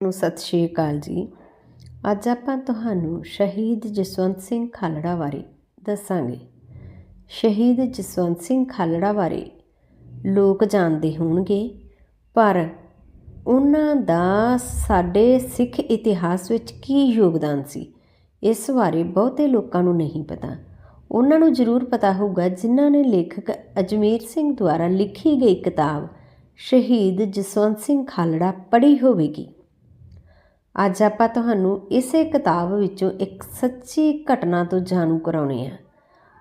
ਨੂੰ ਸਤਿ ਸ਼੍ਰੀ ਅਕਾਲ ਜੀ। ਅੱਜ ਆਪਾਂ ਤੁਹਾਨੂੰ ਸ਼ਹੀਦ ਜਸਵੰਤ ਸਿੰਘ ਖਾਲੜਾ ਬਾਰੇ ਦੱਸਾਂਗੇ। ਸ਼ਹੀਦ ਜਸਵੰਤ ਸਿੰਘ ਖਾਲੜਾ ਬਾਰੇ ਲੋਕ ਜਾਣਦੇ ਹੋਣਗੇ, ਪਰ ਉਹਨਾਂ ਦਾ ਸਾਡੇ ਸਿੱਖ ਇਤਿਹਾਸ ਵਿੱਚ ਕੀ ਯੋਗਦਾਨ ਸੀ, ਇਸ ਬਾਰੇ ਬਹੁਤੇ ਲੋਕਾਂ ਨੂੰ ਨਹੀਂ ਪਤਾ। ਉਹਨਾਂ ਨੂੰ ਜ਼ਰੂਰ ਪਤਾ ਹੋਊਗਾ ਜਿਨ੍ਹਾਂ ਨੇ ਲੇਖਕ ਅਜਮੇਰ ਸਿੰਘ ਦੁਆਰਾ ਲਿਖੀ ਗਈ ਕਿਤਾਬ ਸ਼ਹੀਦ ਜਸਵੰਤ ਸਿੰਘ ਖਾਲੜਾ ਪੜ੍ਹੀ ਹੋਵੇਗੀ। ਅੱਜ ਆਪਾਂ ਤੁਹਾਨੂੰ ਇਸੇ ਕਿਤਾਬ ਵਿੱਚੋਂ ਇੱਕ ਸੱਚੀ ਘਟਨਾ ਤੋਂ ਜਾਣੂ ਕਰਾਉਣੇ ਆ।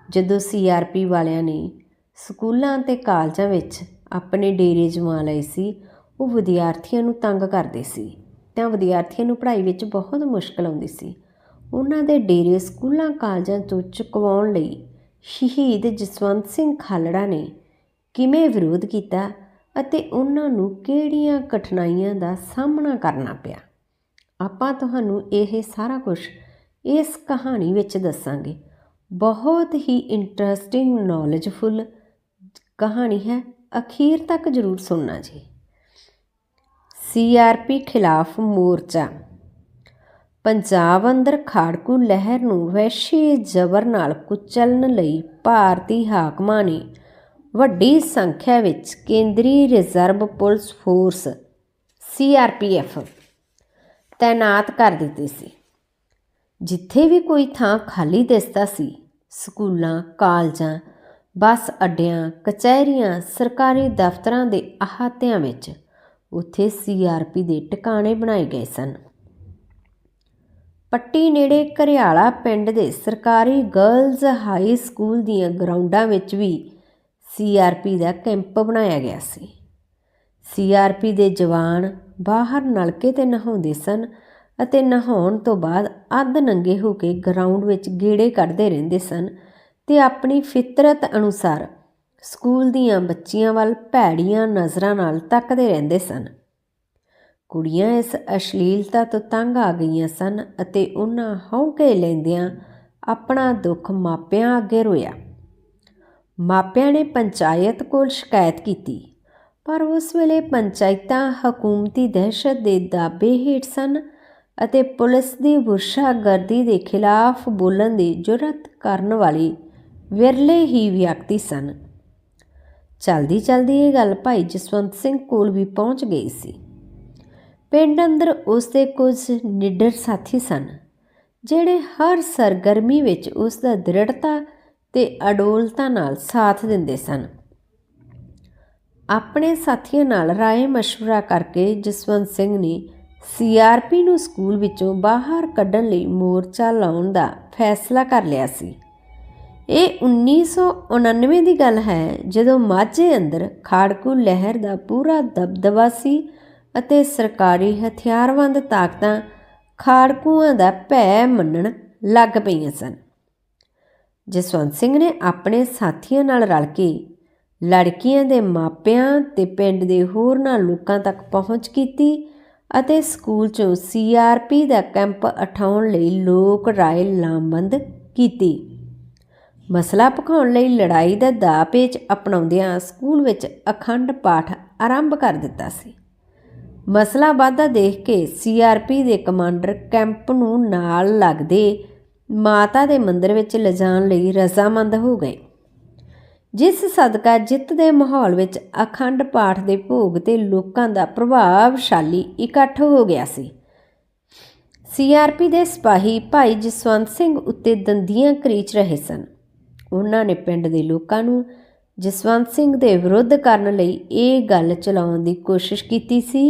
ਜਦੋਂ ਸੀਆਰਪੀ ਵਾਲਿਆਂ ਨੇ ਸਕੂਲਾਂ ਤੇ ਕਾਲਜਾਂ ਵਿੱਚ ਆਪਣੇ ਡੇਰੇ ਜਮਾ ਲਏ ਸੀ, ਉਹ ਵਿਦਿਆਰਥੀਆਂ ਨੂੰ ਤੰਗ ਕਰਦੇ ਸੀ। ਤਾਂ ਵਿਦਿਆਰਥੀਆਂ ਨੂੰ ਪੜ੍ਹਾਈ ਵਿੱਚ ਬਹੁਤ ਮੁਸ਼ਕਲ ਆਉਂਦੀ ਸੀ। ਉਹਨਾਂ ਦੇ ਡੇਰੇ ਸਕੂਲਾਂ ਕਾਲਜਾਂ ਤੋਂ ਚੁਕਵਾਉਣ ਲਈ ਸ਼ਹੀਦ ਜਸਵੰਤ ਸਿੰਘ ਖਾਲੜਾ ਨੇ ਕਿਵੇਂ ਵਿਰੋਧ ਕੀਤਾ ਅਤੇ ਉਹਨਾਂ ਨੂੰ ਕਿਹੜੀਆਂ ਕਠਿਨਾਈਆਂ ਦਾ ਸਾਹਮਣਾ ਕਰਨਾ ਪਿਆ। ਆਪਾਂ ਤੁਹਾਨੂੰ ਇਹ ਸਾਰਾ ਕੁਝ ਇਸ ਕਹਾਣੀ ਵਿੱਚ ਦੱਸਾਂਗੇ। ਬਹੁਤ ਹੀ ਇੰਟਰਸਟਿੰਗ ਨੌਲੇਜਫੁਲ ਕਹਾਣੀ ਹੈ। ਅਖੀਰ ਤੱਕ ਜ਼ਰੂਰ ਸੁਣਨਾ ਜੀ। ਸੀਆਰਪੀ ਖਿਲਾਫ ਮੋਰਚਾ। ਪੰਜਾਬ ਅੰਦਰ ਖਾੜਕੂ ਲਹਿਰ ਨੂੰ ਵੈਸ਼ੀ ਜ਼ਬਰ ਨਾਲ ਕੁਚਲਣ ਲਈ ਭਾਰਤੀ ਹਾਕਮਾਂ ਨੇ ਵੱਡੀ ਸੰਖਿਆ ਵਿੱਚ ਕੇਂਦਰੀ ਰਿਜ਼ਰਵ ਪੁਲਿਸ ਫੋਰਸ ਸੀਆਰਪੀਐਫ ਤਾਇਨਾਤ ਕਰ ਦਿੱਤੇ ਸੀ ਜਿੱਥੇ ਵੀ ਕੋਈ ਥਾਂ ਖਾਲੀ ਦਿਸਦਾ ਸੀ ਸਕੂਲਾਂ ਕਾਲਜਾਂ ਬੱਸ ਅੱਡਿਆਂ ਕਚਹਿਰੀਆਂ ਸਰਕਾਰੀ ਦਫ਼ਤਰਾਂ ਦੇ ਅਹਾਤਿਆਂ ਵਿੱਚ ਉੱਥੇ ਸੀਆਰਪੀ ਦੇ ਟਿਕਾਣੇ ਬਣਾਏ ਗਏ ਸਨ ਪੱਟੀ ਨੇੜੇ ਘਰਿਆਲਾ ਪਿੰਡ ਦੇ ਸਰਕਾਰੀ ਗਰਲਜ਼ ਹਾਈ ਸਕੂਲ ਦੀਆਂ ਗਰਾਊਂਡਾਂ ਵਿੱਚ ਵੀ ਸੀਆਰਪੀ ਦਾ ਕੈਂਪ ਬਣਾਇਆ ਗਿਆ ਸੀ ਸੀਆਰਪੀ ਦੇ ਜਵਾਨ ਬਾਹਰ ਨਲਕੇ ਤੇ ਨਹਾਉਂਦੇ ਸਨ ਅਤੇ ਨਹਾਉਣ ਤੋਂ ਬਾਅਦ ਅੱਧ ਨੰਗੇ ਹੋ ਕੇ ਗਰਾਊਂਡ ਵਿੱਚ ਗੇੜੇ ਕੱਢਦੇ ਰਹਿੰਦੇ ਸਨ ਤੇ ਆਪਣੀ ਫਿਤਰਤ ਅਨੁਸਾਰ ਸਕੂਲ ਦੀਆਂ ਬੱਚੀਆਂ ਵੱਲ ਭੈੜੀਆਂ ਨਜ਼ਰਾਂ ਨਾਲ ਤੱਕਦੇ ਰਹਿੰਦੇ ਸਨ। ਕੁੜੀਆਂ ਇਸ ਅਸ਼ਲੀਲਤਾ ਤੋਂ ਤੰਗ ਆ ਗਈਆਂ ਸਨ ਅਤੇ ਉਹਨਾਂ ਹੌਂਕੇ ਲੈਂਦਿਆਂ ਆਪਣਾ ਦੁੱਖ ਮਾਪਿਆਂ ਅੱਗੇ ਰੋਇਆ। ਮਾਪਿਆਂ ਨੇ ਪੰਚਾਇਤ ਕੋਲ ਸ਼ਿਕਾਇਤ ਕੀਤੀ। ਪਰ ਉਸ ਵੇਲੇ ਪੰਚਾਇਤਾਂ, ਹਕੂਮਤੀ ਦਹਿਸ਼ਤ ਦੇ ਦਾਬੇ ਹੇਠ ਸਨ ਅਤੇ ਪੁਲਿਸ ਦੀ ਵਰਸ਼ਾਗਰਦੀ ਦੇ ਖਿਲਾਫ ਬੋਲਣ ਦੀ ਜੁਰਤ ਕਰਨ ਵਾਲੀ ਵਿਰਲੇ ਹੀ ਵਿਅਕਤੀ ਸਨ। ਚਲਦੀ ਚਲਦੀ ਇਹ ਗੱਲ ਭਾਈ ਜਸਵੰਤ ਸਿੰਘ ਕੋਲ ਵੀ ਪਹੁੰਚ ਗਈ ਸੀ। ਪਿੰਡ ਅੰਦਰ ਉਸ ਦੇ ਕੁਝ ਨਿਡਰ ਸਾਥੀ ਸਨ, ਜਿਹੜੇ ਹਰ ਸਰਗਰਮੀ ਵਿੱਚ ਉਸ ਦਾ ਦ੍ਰਿੜਤਾ ਤੇ ਅਡੋਲਤਾ ਨਾਲ ਸਾਥ ਦਿੰਦੇ ਸਨ। ਆਪਣੇ ਸਾਥੀਆਂ ਨਾਲ ਰਾਏ مشورہ ਕਰਕੇ ਜਸਵੰਤ ਸਿੰਘ ਨੇ ਸੀਆਰਪੀ ਨੂੰ ਸਕੂਲ ਵਿੱਚੋਂ ਬਾਹਰ ਕੱਢਣ ਲਈ ਮੋਰਚਾ ਲਾਉਣ ਦਾ ਫੈਸਲਾ ਕਰ ਲਿਆ ਸੀ ਇਹ 1999 ਦੀ ਗੱਲ ਹੈ ਜਦੋਂ ਮਾਝੇ ਅੰਦਰ ਖਾੜਕੂ ਲਹਿਰ ਦਾ ਪੂਰਾ ਦਬਦਬਾ ਸੀ ਅਤੇ ਸਰਕਾਰੀ ਹਥਿਆਰਬੰਦ ਤਾਕਤਾਂ ਖਾੜਕੂਆਂ ਦਾ ਭੈ ਮੰਨਣ ਲੱਗ ਪਈਆਂ ਸਨ ਜਸਵੰਤ ਸਿੰਘ ਨੇ ਆਪਣੇ ਸਾਥੀਆਂ ਨਾਲ ਰਲ ਕੇ ਲੜਕੀਆਂ ਦੇ ਮਾਪਿਆਂ ਤੇ ਪਿੰਡ ਦੇ ਹੋਰਨਾਂ ਲੋਕਾਂ ਤੱਕ ਪਹੁੰਚ ਕੀਤੀ ਅਤੇ ਸਕੂਲ 'ਚੋਂ ਸੀਆਰਪੀ ਦਾ ਕੈਂਪ ਉਠਾਉਣ ਲਈ ਲੋਕ ਰਾਏ ਲਾਮਬੰਦ ਕੀਤੀ। ਮਸਲਾ ਭਖਾਉਣ ਲਈ ਲੜਾਈ ਦਾ ਦਾ ਪੇਚ ਅਪਣਾਉਂਦਿਆਂ ਸਕੂਲ ਵਿੱਚ ਅਖੰਡ ਪਾਠ ਆਰੰਭ ਕਰ ਦਿੱਤਾ ਸੀ। ਮਸਲਾ ਵਾਧਾ ਦੇਖ ਕੇ ਸੀਆਰਪੀ ਦੇ ਕਮਾਂਡਰ ਕੈਂਪ ਨੂੰ ਨਾਲ ਲੱਗਦੇ ਮਾਤਾ ਦੇ ਮੰਦਿਰ ਵਿੱਚ ਲਿਜਾਣ ਲਈ ਰਜ਼ਾਮੰਦ ਹੋ ਗਏ। ਜਿਸ ਸਦਕਾ ਜਿੱਤ ਦੇ ਮਾਹੌਲ ਵਿੱਚ ਅਖੰਡ ਪਾਠ ਦੇ ਭੋਗ ਤੇ ਲੋਕਾਂ ਦਾ ਪ੍ਰਭਾਵਸ਼ਾਲੀ ਇਕੱਠ ਹੋ ਗਿਆ ਸੀ। ਸੀਆਰਪੀ ਦੇ ਸਿਪਾਹੀ ਭਾਈ ਜਸਵੰਤ ਸਿੰਘ ਉੱਤੇ ਦੰਦੀਆਂ ਕਰੀਚ ਰਹੇ ਸਨ। ਉਹਨਾਂ ਨੇ ਪਿੰਡ ਦੇ ਲੋਕਾਂ ਨੂੰ ਜਸਵੰਤ ਸਿੰਘ ਦੇ ਵਿਰੁੱਧ ਕਰਨ ਲਈ ਇਹ ਗੱਲ ਚਲਾਉਣ ਦੀ ਕੋਸ਼ਿਸ਼ ਕੀਤੀ ਸੀ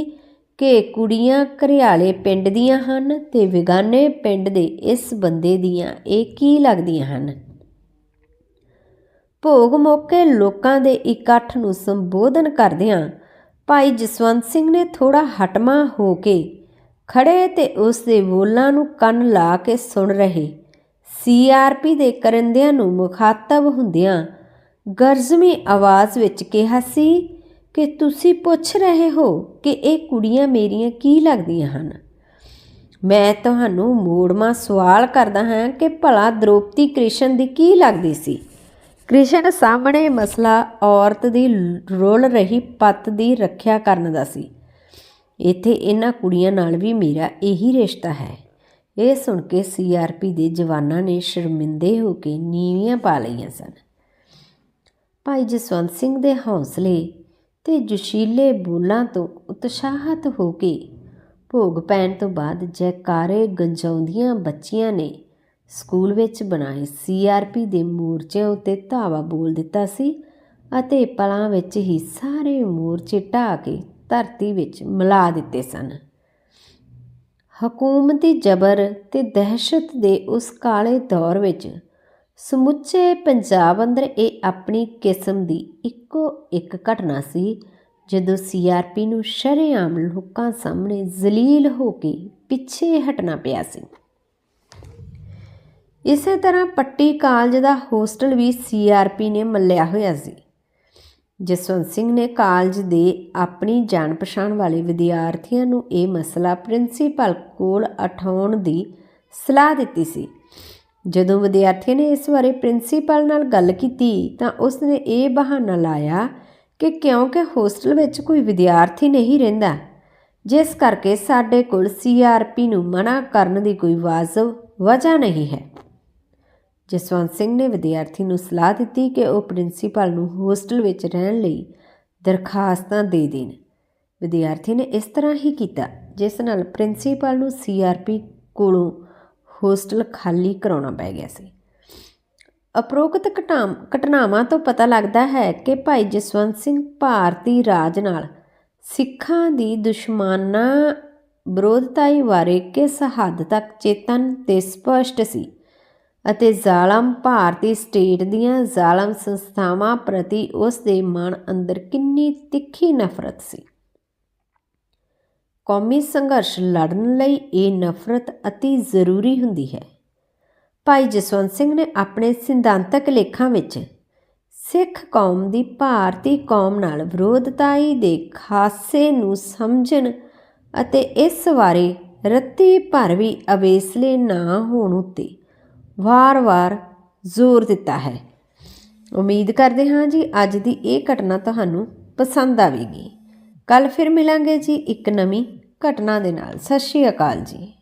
ਕਿ ਕੁੜੀਆਂ ਘਰਿਆਲੇ ਪਿੰਡ ਦੀਆਂ ਹਨ ਤੇ ਵਿਗਾਨੇ ਪਿੰਡ ਦੇ ਇਸ ਬੰਦੇ ਦੀਆਂ ਇਹ ਕੀ ਲੱਗਦੀਆਂ ਹਨ। ਭੋਗ ਮੌਕੇ ਲੋਕਾਂ ਦੇ ਇਕੱਠ ਨੂੰ ਸੰਬੋਧਨ ਕਰਦਿਆਂ ਭਾਈ ਜਸਵੰਤ ਸਿੰਘ ਨੇ ਥੋੜਾ ਹਟਮਾ ਹੋ ਕੇ ਖੜੇ ਤੇ ਉਸ ਦੇ ਬੋਲਾਂ ਨੂੰ ਕੰਨ ਲਾ ਕੇ ਸੁਣ ਰਹੇ। ਸੀਆਰਪੀ ਦੇ ਕਰਿੰਦਿਆਂ ਨੂੰ ਮੁਖਾਤਬ ਹੁੰਦਿਆਂ ਗਰਜ਼ਮੀ ਆਵਾਜ਼ ਵਿੱਚ ਕਿਹਾ ਸੀ ਕਿ ਤੁਸੀਂ ਪੁੱਛ ਰਹੇ ਹੋ ਕਿ ਇਹ ਕੁੜੀਆਂ ਮੇਰੀਆਂ ਕੀ ਲੱਗਦੀਆਂ ਹਨ। ਮੈਂ ਤੁਹਾਨੂੰ ਮੋੜਮਾ ਸਵਾਲ ਕਰਦਾ ਹਾਂ ਕਿ ਭਲਾ ਦ੍ਰੋਪਦੀ ਕ੍ਰਿਸ਼ਨ ਦੀ ਕੀ ਲੱਗਦੀ ਸੀ? ਕ੍ਰਿਸ਼ਨ ਸਾਹਮਣੇ ਮਸਲਾ ਔਰਤ ਦੀ ਰੁਲ ਰਹੀ ਪਤ ਦੀ ਰੱਖਿਆ ਕਰਨ ਦਾ ਸੀ। ਇੱਥੇ ਇਹਨਾਂ ਕੁੜੀਆਂ ਨਾਲ ਵੀ ਮੇਰਾ ਇਹੀ ਰਿਸ਼ਤਾ ਹੈ। ਇਹ ਸੁਣ ਕੇ ਸੀਆਰਪੀ ਦੇ ਜਵਾਨਾਂ ਨੇ ਸ਼ਰਮਿੰਦੇ ਹੋ ਕੇ ਨੀਵੀਆਂ ਪਾ ਲਈਆਂ ਸਨ। ਭਾਈ ਜਸਵੰਤ ਸਿੰਘ ਦੇ ਹੌਸਲੇ ਤੇ ਜੁਸ਼ੀਲੇ ਬੋਲਾਂ ਤੋਂ ਉਤਸ਼ਾਹਤ ਹੋ ਕੇ ਭੋਗ ਪੈਣ ਤੋਂ ਬਾਅਦ ਜੈਕਾਰੇ ਗੰਜਾਉਂਦੀਆਂ ਬੱਚੀਆਂ ਨੇ ਸਕੂਲ ਵਿੱਚ ਬਣਾਏ ਸੀਆਰਪੀ ਦੇ ਮੋਰਚਿਆਂ ਉੱਤੇ ਧਾਵਾ ਬੋਲ ਦਿੱਤਾ ਸੀ ਅਤੇ ਪਲਾਂ ਵਿੱਚ ਹੀ ਸਾਰੇ ਮੋਰਚੇ ਢਾਹ ਕੇ ਧਰਤੀ ਵਿੱਚ ਮਿਲਾ ਦਿੱਤੇ ਸਨ। ਹਕੂਮਤੀ ਜ਼ਬਰ ਤੇ ਦਹਿਸ਼ਤ ਦੇ ਉਸ ਕਾਲੇ ਦੌਰ ਵਿੱਚ ਸਮੁੱਚੇ ਪੰਜਾਬ ਅੰਦਰ ਇਹ ਆਪਣੀ ਕਿਸਮ ਦੀ ਇੱਕੋ ਇੱਕ ਘਟਨਾ ਸੀ, ਜਦੋਂ ਸੀਆਰਪੀ ਨੂੰ ਸ਼ਰੇਆਮ ਲੋਕਾਂ ਸਾਹਮਣੇ ਜ਼ਲੀਲ ਹੋ ਕੇ ਪਿੱਛੇ ਹਟਣਾ ਪਿਆ ਸੀ। ਇਸੇ ਤਰ੍ਹਾਂ ਪੱਟੀ ਕਾਲਜ ਦਾ ਹੋਸਟਲ ਵੀ ਸੀਆਰਪੀ ਨੇ ਮੱਲਿਆ ਹੋਇਆ ਸੀ ਜਸਵੰਤ ਸਿੰਘ ਨੇ ਕਾਲਜ ਦੇ ਆਪਣੀ ਜਾਣ ਪਛਾਣ ਵਾਲੇ ਵਿਦਿਆਰਥੀਆਂ ਨੂੰ ਇਹ ਮਸਲਾ ਪ੍ਰਿੰਸੀਪਲ ਕੋਲ ਉਠਾਉਣ ਦੀ ਸਲਾਹ ਦਿੱਤੀ ਸੀ। ਜਦੋਂ ਵਿਦਿਆਰਥੀ ਨੇ ਇਸ ਬਾਰੇ ਪ੍ਰਿੰਸੀਪਲ ਨਾਲ ਗੱਲ ਕੀਤੀ ਤਾਂ ਉਸ ਨੇ ਇਹ ਬਹਾਨਾ ਲਾਇਆ ਕਿ ਕਿਉਂਕਿ ਹੋਸਟਲ ਵਿੱਚ ਕੋਈ ਵਿਦਿਆਰਥੀ ਨਹੀਂ ਰਹਿੰਦਾ, ਜਿਸ ਕਰਕੇ ਸਾਡੇ ਕੋਲ ਸੀਆਰਪੀ ਨੂੰ ਮਨਾ ਕਰਨ ਦੀ ਕੋਈ ਵਾਜਬ ਵਜ੍ਹਾ ਨਹੀਂ ਹੈ। ਜਸਵੰਤ ਸਿੰਘ ਨੇ ਵਿਦਿਆਰਥੀ ਨੂੰ ਸਲਾਹ ਦਿੱਤੀ ਕਿ ਉਹ ਪ੍ਰਿੰਸੀਪਲ ਨੂੰ ਹੋਸਟਲ ਵਿੱਚ ਰਹਿਣ ਲਈ ਦਰਖਾਸਤਾਂ ਦੇ ਦੇਣ। ਵਿਦਿਆਰਥੀ ਨੇ ਇਸ ਤਰ੍ਹਾਂ ਹੀ ਕੀਤਾ, ਜਿਸ ਨਾਲ ਪ੍ਰਿੰਸੀਪਲ ਨੂੰ ਸੀਆਰਪੀ ਕੋਲੋਂ ਹੋਸਟਲ ਖਾਲੀ ਕਰਾਉਣਾ ਪੈ ਗਿਆ ਸੀ। ਅਪਰੋਕਤ ਘਟਾਮ, ਘਟਨਾਵਾਂ ਤੋਂ ਪਤਾ ਲੱਗਦਾ ਹੈ ਕਿ ਭਾਈ ਜਸਵੰਤ ਸਿੰਘ ਭਾਰਤੀ ਰਾਜ ਨਾਲ ਸਿੱਖਾਂ ਦੀ ਦੁਸ਼ਮਣਾ ਵਿਰੋਧਤਾਈ ਬਾਰੇ ਕਿਸ ਹੱਦ ਤੱਕ ਚੇਤਨ ਤੇ ਸਪਸ਼ਟ ਸੀ? ਅਤੇ ਜ਼ਾਲਮ ਭਾਰਤੀ ਸਟੇਟ ਦੀਆਂ ਜ਼ਾਲਮ ਸੰਸਥਾਵਾਂ ਪ੍ਰਤੀ ਉਸ ਦੇ ਮਨ ਅੰਦਰ ਕਿੰਨੀ ਤਿੱਖੀ ਨਫ਼ਰਤ ਸੀ। ਕੌਮੀ ਸੰਘਰਸ਼ ਲੜਨ ਲਈ ਇਹ ਨਫ਼ਰਤ ਅਤੀ ਜ਼ਰੂਰੀ ਹੁੰਦੀ ਹੈ। ਭਾਈ ਜਸਵੰਤ ਸਿੰਘ ਨੇ ਆਪਣੇ ਸਿਧਾਂਤਕ ਲੇਖਾਂ ਵਿੱਚ ਸਿੱਖ ਕੌਮ ਦੀ ਭਾਰਤੀ ਕੌਮ ਨਾਲ ਵਿਰੋਧਤਾਈ ਦੇ ਖਾਸੇ ਨੂੰ ਸਮਝਣ ਅਤੇ ਇਸ ਬਾਰੇ ਰੱਤੀ ਭਰ ਵੀ ਅਵੇਸਲੇ ਨਾ ਹੋਣ ਉੱਤੇ ਵਾਰ-ਵਾਰ ਜ਼ੋਰ ਦਿੱਤਾ ਹੈ। ਉਮੀਦ ਕਰਦੇ ਹਾਂ ਜੀ ਅੱਜ ਦੀ ਇਹ ਘਟਨਾ ਤੁਹਾਨੂੰ ਪਸੰਦ ਆਵੇਗੀ। ਕੱਲ ਫਿਰ ਮਿਲਾਂਗੇ ਜੀ ਇੱਕ ਨਵੀਂ ਘਟਨਾ ਦੇ ਨਾਲ। ਸਤਿ ਸ਼੍ਰੀ ਅਕਾਲ ਜੀ।